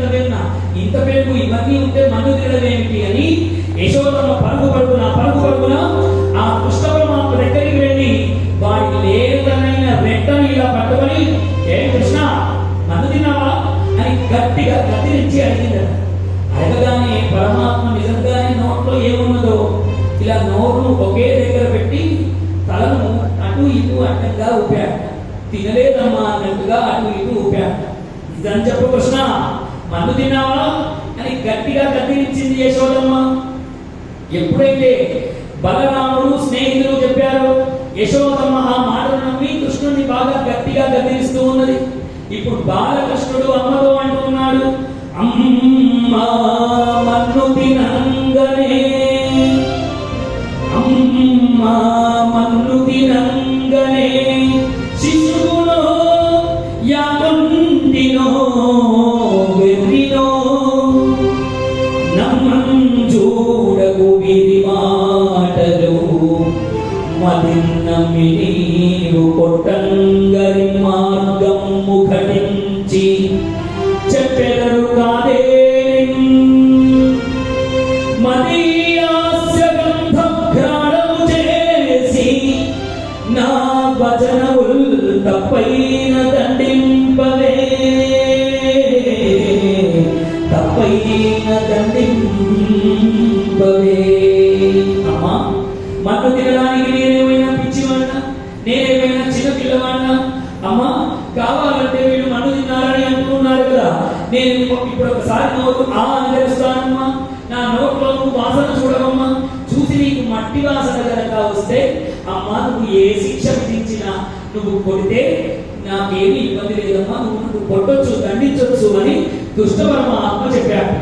ఇంత వెన్న ఇంత పెరుగు ఇవన్నీ ఉంటే మన్ను తినడం అని యశోదమ్మ పరుగు పరుగున పరుగు పరుగున ఆ కృష్ణ పరమాత్మ దగ్గరికి వెళ్ళి వాడి లేతనైన రెట్టని ఇలా పట్టుకొని ఏ కృష్ణ మన్ను తిన్నావా? అని గట్టిగా కత్తిరించి అడిగిందట. అడగగానే పరమాత్మ నిజంగానే నోట్లో ఏమున్నదో ఇలా నోరును ఒకే దగ్గర పెట్టి తలను అటు ఇటు అడ్డంగా ఊపాడు. తినలేదమ్మా అన్నట్టుగా అటు ఇటు ఊపాడు. ఇదని చెప్పు కృష్ణ మందు తిన్నావా? అని గట్టిగా కత్తిరించింది యశోదమ్మ. ఎప్పుడైతే బలరాముడు స్నేహితులు చెప్పారో యశోదమ్మ ఆ మాటలు నమ్మి కృష్ణుడిని బాగా గట్టిగా కత్తిరిస్తూ ఉన్నది. ఇప్పుడు బాలకృష్ణుడు అమ్మతో అంటున్నాడు మన్ను తినంగనే. అమ్మ మన్ను తినంగ నమ్మంజూడకు మాటలు మదిన్నమి నీరు కొట్టంగరి మార్గం ముఖటించి చెప్పెదరు కాదే మదీయాస్యగంధఘ్రాణము చేసి నా వచనముల్ తప్పైన దండింపవే తప్పైన దండింపవే మన్ను తినడానికి నేనేమైనా పిచ్చివాడినా? నేనేమైనా చిన్న పిల్లవాడినా అమ్మా కావాలంటే వీళ్ళు మన్ను తిన్నారని అనుకున్నారు కదా. నేను ఇప్పుడు ఒకసారి నోరు ఆ తెలుస్తానమ్మా నా నోట్లో నువ్వు వాసన చూడవమ్మా. చూసి నీకు మట్టి వాసన కనుక వస్తే అమ్మా నువ్వు ఏ శిక్ష విధించినా నువ్వు కొడితే నాకేమీ ఇబ్బంది లేదమ్మా. నువ్వు నువ్వు కొట్టొచ్చు దండించవచ్చు అని దుష్టపరమ ఆత్మ చెప్పాడు.